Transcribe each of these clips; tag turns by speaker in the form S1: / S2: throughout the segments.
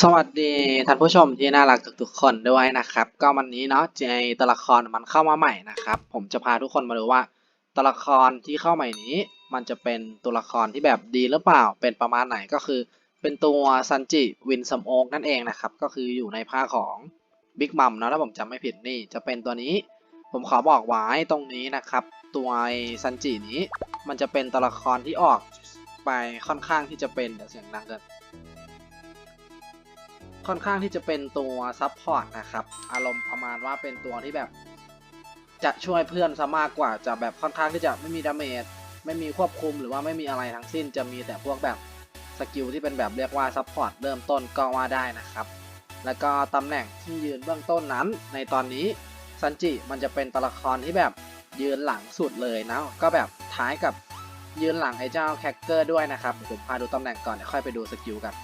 S1: สวัสดีท่านผู้ชมที่น่ารักทุกๆคนด้วยนะครับ ก็วันนี้เนาะในตัวละครมันเข้ามาใหม่นะครับ ผมจะพาทุกคนมาดูว่าตัวละครที่เข้าใหม่นี้ มันจะเป็นตัวละครที่แบบดีหรือเปล่า เป็นประมาณไหนก็คือ เป็นตัวซันจิวินซัมโอกนั่นเองนะครับ ก็คืออยู่ในภาคของบิ๊กมัมเนาะถ้าผมจำไม่ผิดนี่จะเป็นตัวนี้ ผมขอบอกไว้ตรงนี้นะครับ ตัวซันจินี้ มันจะเป็นตัวละครที่ออกไปค่อนข้างที่จะเป็นเดี๋ยวเสียงดังเกิน ค่อนข้างที่จะเป็นตัวซับพอร์ตนะครับ อารมณ์ประมาณว่าเป็นตัวที่แบบ จะช่วยเพื่อนซะมากกว่าจะแบบค่อนข้างที่จะไม่มีดาเมจไม่มีควบคุมหรือว่าไม่มีอะไรทั้งสิ้น จะมีแต่พวกแบบสกิลที่เป็นแบบเรียกว่าซับพอร์ตเริ่มต้นก็ว่าได้นะครับ แล้วก็ตำแหน่งที่ยืนเบื้องต้นนั้น ในตอนนี้ซันจิมันจะเป็นตัวละครที่แบบยืนหลังสุดเลยนะ ก็แบบท้ายกับยืนหลังไอ้เจ้าแคคเกอร์ด้วยนะครับผมพาดูตำแหน่งก่อนเดี๋ยวค่อยไปดูสกิลกัน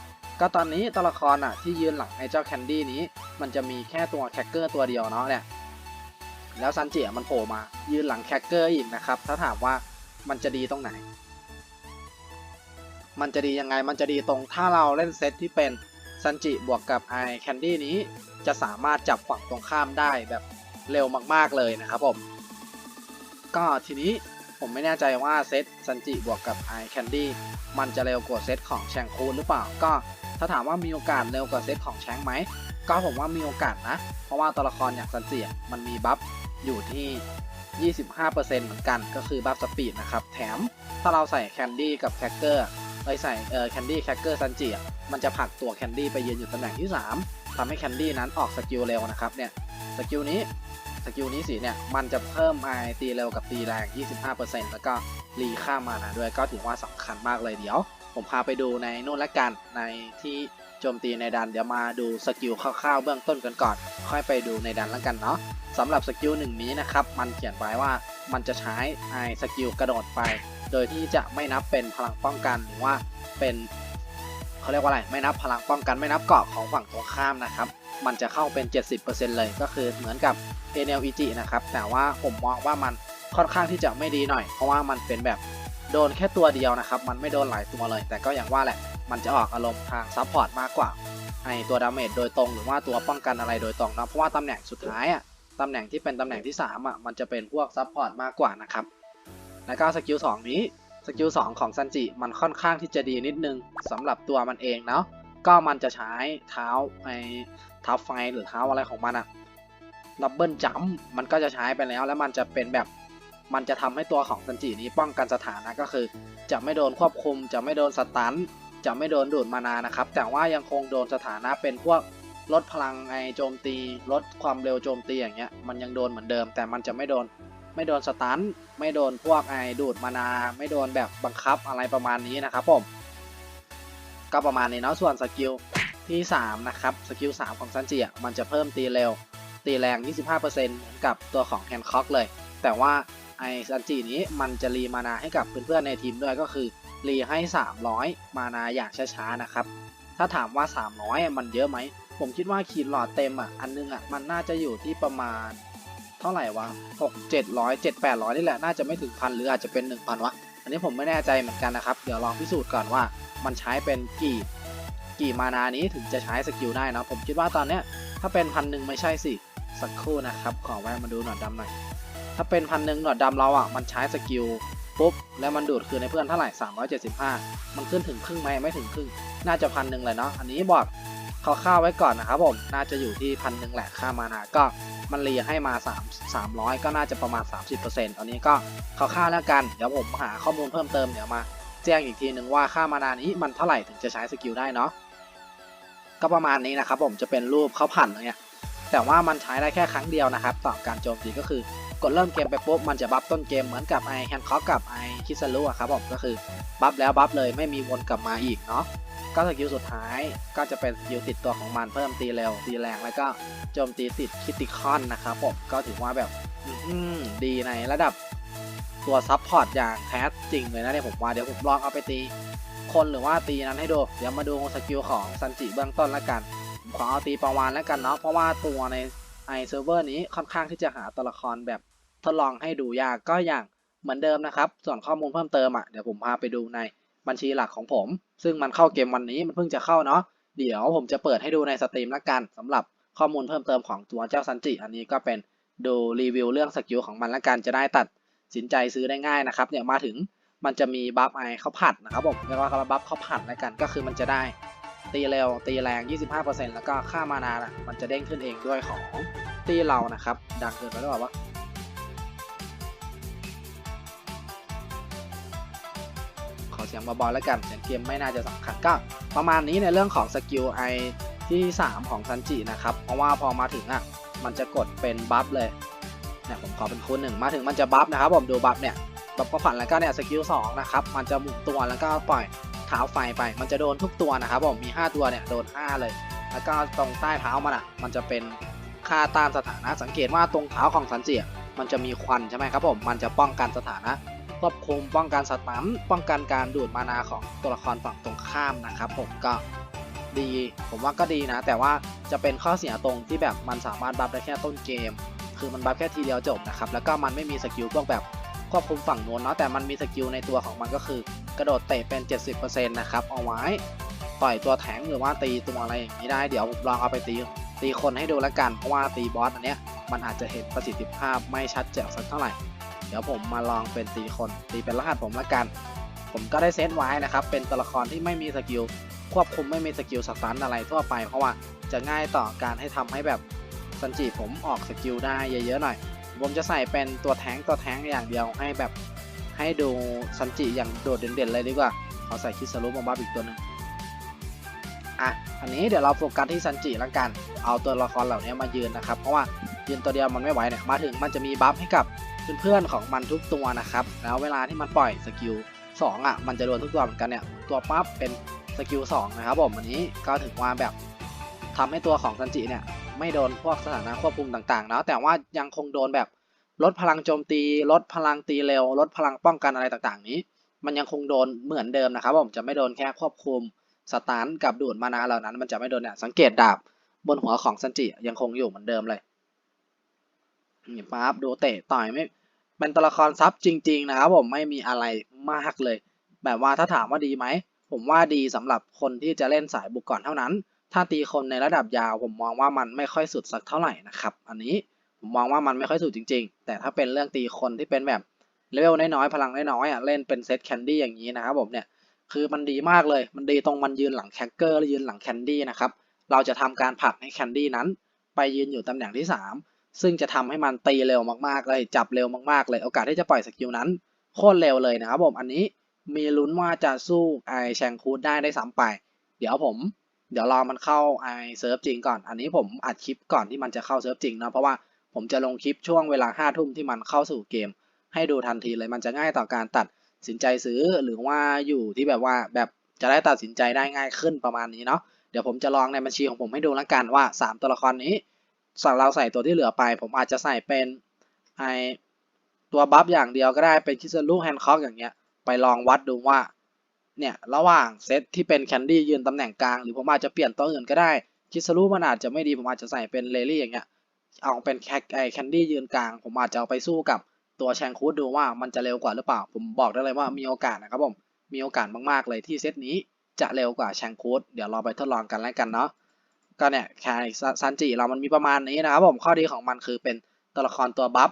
S1: ก็ตอนนี้ตัวละครอะที่ยืนหลังไอ้เจ้าแคนดี้นี้ มันจะมีแค่ตัวแคคเกอร์ตัวเดียวเนาะเนี่ยแล้วซันจิมันโผล่มายืนหลังแคคเกอร์อีกนะครับ ถ้าถามว่ามันจะดีตรงไหน มันจะดียังไงมันจะดีตรงถ้าเราเล่นเซตที่เป็นซันจิบวกกับไอแคนดี้นี้จะสามารถจับฝั่งตรงข้ามได้แบบเร็วมากๆเลยนะครับผม ก็ทีนี้ ผมไม่แน่ใจว่าเซตซันจิบวกกับไอแคนดี้มันจะเร็วกว่าเซตของแชงคูนหรือเปล่า ก็ถ้าถามว่ามีโอกาสเร็วกว่าเซตของแชงไหม ก็ผมว่ามีโอกาสนะ เพราะว่าตัวละครอย่างซันจิมันมีบัฟอยู่ที่ 25%เหมือนกันก็คือบัฟสปีดนะครับ แถมถ้าเราใส่แคนดี้กับแคคเกอร์เอ้ยใส่เออแคนดี้แคคเกอร์ซันจิมันจะผลักตัวแคนดี้ไปยืนอยู่ตำแหน่งที่ 3ทำให้แคนดี้นั้นออกสกิลเร็วนะครับเนี่ยสกิลนี้ สกิลนี้สิเนี่ย มันจะเพิ่มไอตีเร็วกับตีแรง 25%แล้วก็รีค่ามานะด้วยก็ถือว่าสำคัญมากเลยเดี๋ยว ผมพาไปดูในนู่นละกันในที่โจมตีในดันเดี๋ยวมาดูสกิลคร่าวๆเบื้องต้นกันก่อน ค่อยไปดูในดันละกันเนาะสำหรับสกิลหนึ่งนี้นะครับ มันเขียนไว้ว่ามันจะใช้ไอสกิลกระโดดไป โดยที่จะไม่นับเป็นพลังป้องกันหรือว่าเป็น เขาเรียกว่าอะไร ไม่นับพลังป้องกันไม่นับเกาะของฝั่งตรงข้ามนะครับ มันจะเข้าเป็น 70%เลยก็คือเหมือนกับ n l e g นะครับ แต่ว่าผมมองว่ามันค่อนข้างที่จะไม่ดีหน่อย เพราะว่ามันเป็นแบบโดนแค่ตัวเดียวนะครับ มันไม่โดนหลายตัวเลย แต่ก็อย่างว่าแหละ มันจะออกอารมณ์ทางซัพพอร์ตมากกว่าไอตัวดาเมจโดยตรงหรือว่าตัวป้องกันอะไรโดยตรงนะเพราะว่าตำแหน่งสุดท้ายอะตำแหน่งที่เป็นตำแหน่งที่3อะมันจะเป็นพวกซัพพอร์ตมากกว่านะครับแล้วก็สกิล2นี้ กิล2ของซันจิมันค่อนข้างที่จะดีนิดนึงสำหรับตัวมันเองเนาะก็มันจะใช้เท้าไอเท้าไฟหรือเท้าอะไรของมันอะดับเบิลจัมมันก็จะใช้ไปแล้ว แล้วมันจะเป็นแบบมันจะทำให้ตัวของซันจินี้ป้องกันสถานะก็คือ จะไม่โดนควบคุม จะไม่โดนสตันจะไม่โดนดูดมานานะครับ แต่ว่ายังคงโดนสถานะเป็นพวกลดพลังไอโจมตี ลดความเร็วโจมตีอย่างเงี้ยมันยังโดนเหมือนเดิม แต่มันจะไม่โดน ไม่โดนสตันไม่โดนพวกไอดูดมานา ไม่โดนแบบบังคับอะไรประมาณนี้นะครับผม ก็ประมาณนี้เนาะส่วนสกิลที่3นะครับสกิล3ของซันจิอะมันจะเพิ่มตีเร็ว ตีแรง 25%เหมือนกับตัวของแฮนค็อกเลย แต่ว่าไอซันจินี้มันจะรีมานาให้กับเพื่อนๆในทีมด้วยก็คือรีให้ 300 มานาอย่างช้าๆนะครับ ถ้าถามว่า 300อะมันเยอะไหม ผมคิดว่าขีดหลอดเต็มอะอันนึงอะมันน่าจะอยู่ที่ประมาณ เท่าไหร่วะ6 700 7 800นี่แหละ น่าจะไม่ถึงพันหรืออาจจะเป็น1,000วะ อันนี้ผมไม่แน่ใจเหมือนกันนะครับ เดี๋ยวลองพิสูจน์ก่อนว่ามันใช้เป็นกี่กี่มานานี้ถึงจะใช้สกิลได้นะผมคิดว่าตอนเนี้ยถ้าเป็นพันหนึ่งไม่ใช่สิสักครู่นะครับขอแวะมาดูหนอดดำหน่อยถ้าเป็นพันหนึ่งหนอดดำเราอะมันใช้สกิลปุ๊บแล้วมันดูดคืนในเพื่อนเท่าไหร่375 มันขึ้นถึงครึ่งไหมไม่ถึงครึ่ง น่าจะพันหนึ่งเลยเนาะอันนี้บอก เขาค่าไว้ก่อนนะครับผมน่าจะอยู่ที่พันหนึ่งแหละค่ามานาก็มันเรียให้มา3 300 ก็น่าจะประมาณ 30%อันนี้ก็เขาค่าแล้วกันเดี๋ยวผมหาข้อมูลเพิ่มเติมเดี๋ยวมาแจ้งอีกทีหนึ่งว่าค่ามานานี้มันเท่าไหร่ถึงจะใช้สกิลได้เนาะก็ประมาณนี้นะครับผมจะเป็นรูปเขาผ่านเงี้ยแต่ว่ามันใช้ได้แค่ครั้งเดียวนะครับ ต่อการโจมตีก็คือกดเริ่มเกมไปปุ๊บมันจะบัฟต้นเกมเหมือนกับไอแฮนคอกกับไอคิซารุอะครับผมก็คือบัฟแล้วบัฟเลยไม่มีวนกลับมาอีกเนาะ ก็สกิลสุดท้ายก็จะเป็นสกิลติดตัวของมันเพิ่มตีเร็วตีแรงแล้วก็โจมตีติดคิติคอนนะครับผมก็ถือว่าแบบดีในระดับตัวซับพอร์ตอย่างแท้จริงเลยนะเนี่ยผมว่าเดี๋ยวผมลองเอาไปตีคนหรือว่าตีนั้นให้ดู เดี๋ยวมาดูสกิลของซันจิเบื้องต้นแล้วกันขอเอาตีประวานแล้วกันเนาะเพราะว่าตัวในไอเซิร์ฟเวอร์นี้ค่อนข้างที่จะหาตัวละครแบบทดลองให้ดูยากก็อย่างเหมือนเดิมนะครับ ส่วนข้อมูลเพิ่มเติมอะเดี๋ยวผมพาไปดูใน บัญชีหลักของผม ซึ่งมันเข้าเกมวันนี้มันเพิ่งจะเข้าเนาะเดี๋ยวผมจะเปิดให้ดูในสตรีมละกันสำหรับข้อมูลเพิ่มเติมของตัวเจ้าซันจิอันนี้ก็เป็นดูรีวิวเรื่องสกิลของมันละกันจะได้ตัดสินใจซื้อได้ง่ายนะครับเนี่ยมาถึงมันจะมีบัฟไอเข้าผัดนะครับผมเรียกว่าบัฟเข้าผัดละกันก็คือมันจะได้ตีเร็วตีแรง 25%แล้วก็ค่ามานาน่ะมันจะเด้งขึ้นเองด้วยของตีเรานะครับ ดังเกินไปหรือเปล่าวะ เสียงเบาๆแล้วกันเสียงเกมไม่น่าจะสำคัญก็ ประมาณนี้ในเรื่องของสกิลไอที่ 3 ของซันจินะครับ เพราะว่าพอมาถึงอะมันจะกดเป็นบัฟเลยเนี่ยผมขอเป็นคูณหนึ่งมาถึงมันจะบัฟนะครับผมดูบัฟเนี่ยบัฟก็ผ่านแล้วก็เนี่ยสกิล2นะครับมันจะหมุนตัวแล้วก็ปล่อยเท้าไฟไป มันจะโดนทุกตัวนะครับผมมี 5 ตัวเนี่ยโดน 5 เลย แล้วก็ตรงใต้เท้ามันอะมันจะเป็นค่าต้านสถานะสังเกตว่าตรงเท้าของซันจิมันจะมีควันใช่ไหมครับผมมันจะป้องกันสถานะ ควบคุมป้องกันสตันป้องกันการดูดมานาของตัวละครฝั่งตรงข้ามนะครับผมก็ดี ผมว่าก็ดีนะ แต่ว่าจะเป็นข้อเสียตรงที่แบบมันสามารถบัฟได้แค่ต้นเกม คือมันบัฟแค่ทีเดียวจบนะครับ แล้วก็มันไม่มีสกิลพวกแบบควบคุมฝั่งโน้นเนาะแต่มันมีสกิลในตัวของมันก็คือ กระโดดเตะเป็น 70%นะครับเอาไว้ต่อยตัวแทงหรือว่าตีตัวอะไรอย่างนี้ได้เดี๋ยวผมลองเอาไปตีตีคนให้ดูแล้วกันเพราะว่าตีบอสอันเนี้ยมันอาจจะเห็นประสิทธิภาพไม่ชัดเจนสักเท่าไหร่ เดี๋ยวผมมาลองเป็นตีคนตีเป็นรหัสผมละกัน ผมก็ได้เซตไว้นะครับ เป็นตัวละครที่ไม่มีสกิลควบคุมไม่มีสกิลสตันอะไรทั่วไป เพราะว่าจะง่ายต่อการให้ทำให้แบบซันจิผมออกสกิลได้เยอะๆหน่อย ผมจะใส่เป็นตัวแท้งตัวแท้งอย่างเดียวให้แบบให้ดูซันจิอย่างโดดเด่นๆเลยดีกว่าขอใส่คิสรุมาบัฟอีกตัวหนึงอะอันนี้เดี๋ยวเราโฟกัสที่ซันจิละกัน เอาตัวละครเหล่านี้มายืนนะครับ เพราะว่ายืนตัวเดียวมันไม่ไหวเนี่ย มาถึงมันจะมีบัฟให้กับ เพื่อนๆของมันทุกตัวนะครับ แล้วเวลาที่มันปล่อยสกิล2อะมันจะโดนทุกตัวเหมือนกันเนี่ยตัวปั๊บเป็นสกิล2นะครับผมอันนี้ก็ถือว่าแบบทำให้ตัวของซันจิเนี่ยไม่โดนพวกสถานะควบคุมต่างๆนะแต่ว่ายังคงโดนแบบลดพลังโจมตี ลดพลังตีเร็ว ลดพลังป้องกันอะไรต่างๆ นี้ มันยังคงโดนเหมือนเดิมนะครับผมจะไม่โดนแค่ควบคุมสตาร์กับดูดมานาเหล่านั้น มันจะไม่โดนเนี่ยสังเกตดาบบนหัวของซันจิยังคงอยู่เหมือนเดิมเลย นี่ปั๊บดูเตะต่อยไม่เป็นตัวละครซับจริง ๆ นะครับผมไม่มีอะไรมากเลย แบบว่าถ้าถามว่าดีไหม ผมว่าดีสำหรับคนที่จะเล่นสายบุกก่อนเท่านั้น ถ้าตีคนในระดับยาวผมมองว่ามันไม่ค่อยสุดสักเท่าไหร่นะครับ อันนี้ผมมองว่ามันไม่ค่อยสุดจริง ๆ แต่ถ้าเป็นเรื่องตีคนที่เป็นแบบเลเวลน้อยๆพลังน้อยๆอะเล่นเป็นเซตแคนดี้อย่างนี้นะครับผมเนี่ยคือมันดีมากเลย มันดีตรงมันยืนหลังแคคเกอร์และยืนหลังแคนดี้นะครับ เราจะทำการผลักให้แคนดี้นั้น ไปยืนอยู่ตำแหน่งที่ 3 ซึ่งจะทำให้มันตีเร็วมากๆเลยจับเร็วมากๆเลยโอกาสที่จะปล่อยสกิลนั้นโคตรเร็วเลยนะครับผมอันนี้มีลุ้นว่าจะสู้ไอแชงคูดได้ได้ซ้ำไป เดี๋ยวผม เดี๋ยวรอมันเข้าไอเซิร์ฟจริงก่อน อันนี้ผมอัดคลิปก่อนที่มันจะเข้าเซิร์ฟจริงนะเพราะว่าผมจะลงคลิปช่วงเวลาห้าทุ่มที่มันเข้าสู่เกม ให้ดูทันทีเลยมันจะง่ายต่อการตัดสินใจซื้อหรือว่าอยู่ที่แบบว่าแบบจะได้ตัดสินใจได้ง่ายขึ้นประมาณนี้เนาะเดี๋ยวผมจะลองในบัญชีของผมให้ดูแล้วกันว่า 3 ตัวละครนี้ สั่งเราใส่ตัวที่เหลือไป ผมอาจจะใส่เป็นไอตัวบัฟอย่างเดียวก็ได้เป็นคิสลูแฮนคอกอย่างเงี้ยไปลองวัดดูว่าเนี่ยระหว่างเซตที่เป็นแคนดี้ยืนตำแหน่งกลาง หรือผมอาจจะเปลี่ยนตัวอื่นก็ได้คิสลูมันอาจจะไม่ดีผมอาจจะใส่เป็นเลลี่อย่างเงี้ยเอาเป็นแคไอแคนดี้ยืนกลาง ผมอาจจะเอาไปสู้กับตัวแชงคูดดูว่ามันจะเร็วกว่าหรือเปล่า ผมบอกได้เลยว่ามีโอกาสนะครับผมมีโอกาสมากๆเลยที่เซตนี้จะเร็วกว่าแชงคูดเดี๋ยวเราไปทดลองกันแล้วกันเนาะ ก็เนี่ยแค่ซันจิเรามันมีประมาณนี้นะครับผมข้อดีของมันคือเป็นตัวละครตัวบัฟ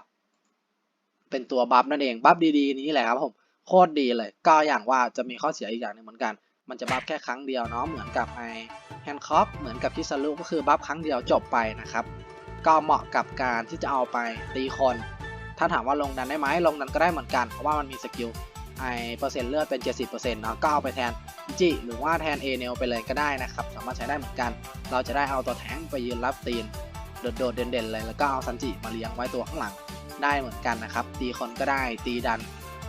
S1: เป็นตัวบัฟนั่นเองบัฟดีๆนี้แหละครับผมโคตรดีเลยก็อย่างว่าจะมีข้อเสียอีกอย่างหนึ่งเหมือนกัน มันจะบัฟแค่ครั้งเดียวเนาะเหมือนกับไอแฮนคอฟเหมือนกับคิสลุก็คือบัฟครั้งเดียวจบไปนะครับก็เหมาะกับการที่จะเอาไปตีคน ถ้าถามว่าลงดันได้ไหมลงดันก็ได้เหมือนกันเพราะว่ามันมีสกิลไอเปอร์เซ็นต์เลือดเป็น 70%เนาะก็เอาไปแทนจิหรือว่าแทนเอเนลไปเลยก็ได้นะครับารถใช้ได้เหมือนกัน เราจะได้เอาตัวแท้งไปยืนรับตีน โดดๆเด่นๆเลย แล้วก็เอาซันจิมาเลี้ยงไว้ตัวข้างหลังได้เหมือนกันนะครับ ตีคนก็ได้ตีดัน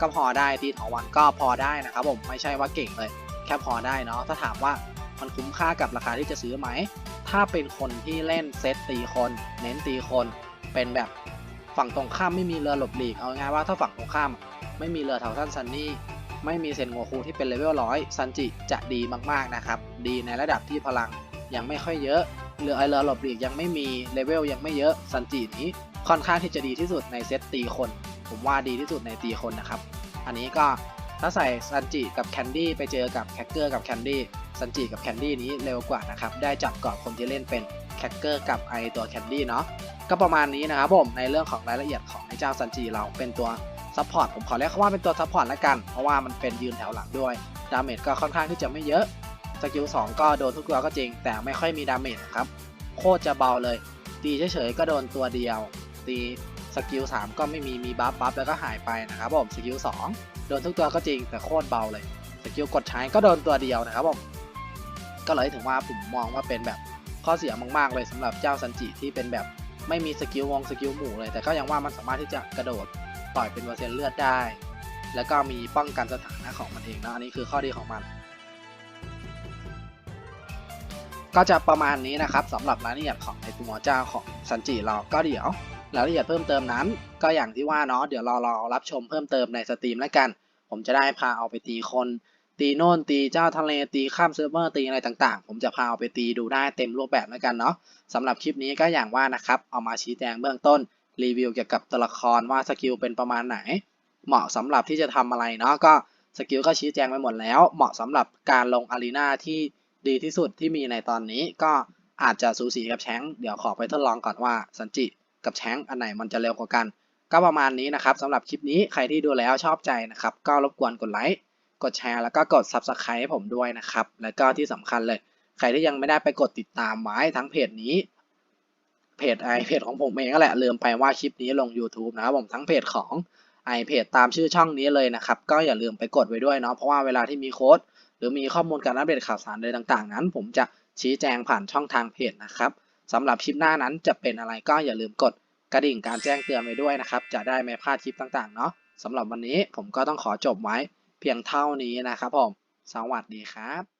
S1: ก็พอได้ตีถอวันก็พอได้นะครับผมไม่ใช่ว่าเก่งเลย แค่พอได้เนาะถ้าถามว่ามันคุ้มค่ากับราคาที่จะซื้อไหม ถ้าเป็นคนที่เล่นเซตตีคน เน้นตีคน เป็นแบบฝั่งตรงข้ามไม่มีเรือหลบหลีก เอาง่ายว่าถ้าฝั่งตรงข้ามไม่มีเรือเทาสั้นซันนี่ ไม่มีเซนโงคูที่เป็นเลเวลร้อยซันจิจะดีมากๆนะครับ ดีในระดับที่พลังยังไม่ค่อยเยอะเรือไอเรือหลบหลีกยังไม่มีเลเวลยังไม่เยอะซันจินี้ค่อนข้างที่จะดีที่สุดในเซตตีคน ผมว่าดีที่สุดในตีคนนะครับ อันนี้ก็ถ้าใส่ซันจิกับแคนดี้ไปเจอกับแคคเกอร์กับแคนดี้ซันจิกับแคนดี้นี้เร็วกว่านะครับ ได้จับก่อนคนที่เล่นเป็นแคคเกอร์กับไอตัวแคนดี้เนาะก็ประมาณนี้นะครับผมในเรื่องของรายละเอียดของไอเจ้าซันจิเราเป็นตัว ซัพพอร์ตผมขอเรียกเขาว่าเป็นตัวซัพพอร์ตละกัน เพราะว่ามันเป็นยืนแถวหลังด้วย ดาเมจก็ค่อนข้างที่จะไม่เยอะ สกิล2ก็โดนทุกตัวก็จริง แต่ไม่ค่อยมีดาเมจครับ โคตรจะเบาเลย ตีเฉยๆก็โดนตัวเดียว ตีสกิล3ก็ไม่มีมีบัฟบัฟแล้วก็หายไปนะครับผม สกิล2โดนทุกตัวก็จริง แต่โคตรเบาเลย สกิลกดใช้ก็โดนตัวเดียวนะครับผม ก็เลยถึงว่าผมมองว่าเป็นแบบข้อเสียมากๆเลยสำหรับเจ้าซันจิที่เป็นแบบไม่มีสกิลวงสกิลหมู่เลย แต่ก็ยังว่ามันสามารถที่จะกระโดด ต่อยเป็นเปอร์เซ็นต์เลือดได้ แล้วก็มีป้องกันสถานะของมันเองนะอันนี้คือข้อดีของมัน ก็จะประมาณนี้นะครับสำหรับรายละเอียดของในตัวเจ้าของซันจิเราก็เดี๋ยวรายละเอียดเพิ่มเติมนั้น ก็อย่างที่ว่าเนาะเดี๋ยวรอรอรับชมเพิ่มเติมในสตรีมแล้วกัน ผมจะได้พาเอาไปตีคน ตีโน่นตีเจ้าทะเลตีข้ามเซิร์ฟเวอร์ตีอะไรต่างๆ ผมจะพาเอาไปตีดูได้เต็มรูปแบบแล้วกันเนาะสำหรับคลิปนี้ก็อย่างว่านะครับเอามาชี้แจงเบื้องต้น รีวิวเกี่ยวกับตัวละครว่าสกิลเป็นประมาณไหน เหมาะสำหรับที่จะทำอะไรเนาะก็สกิลก็ชี้แจงไปหมดแล้ว เหมาะสำหรับการลงอารีนาที่ดีที่สุดที่มีในตอนนี้ก็อาจจะสูสีกับแชงเดี๋ยวขอไปทดลองก่อนว่าสันจิกับแชงอันไหนมันจะเร็วกว่ากัน ก็ประมาณนี้นะครับสำหรับคลิปนี้ใครที่ดูแล้วชอบใจนะครับ ก็รบกวนกดไลค์กดแชร์แล้วก็กด Subscribe ให้ผมด้วยนะครับ แล้วก็ที่สำคัญเลย ใครที่ยังไม่ได้ไปกดติดตามไว้ทั้งเพจนี้ เพจไอเพจของผมเองก็แหละลืมไปว่าคลิปนี้ลง YouTube นะครับผมทั้งเพจของไอเพจตามชื่อช่องนี้เลยนะครับ ก็อย่าลืมไปกดไว้ด้วยเนาะเพราะว่าเวลาที่มีโค้ด หรือมีข้อมูลการอัปเดตข่าวสารอะไรต่างๆ นั้น ผมจะชี้แจงผ่านช่องทางเพจนะครับสำหรับคลิปหน้านั้นจะเป็นอะไรก็อย่าลืมกดกระดิ่งการแจ้งเตือนไว้ด้วยนะครับ จะได้ไม่พลาดคลิปต่างๆเนาะสำหรับวันนี้ผมก็ต้องขอจบไว้เพียงเท่านี้นะครับผม สวัสดีครับ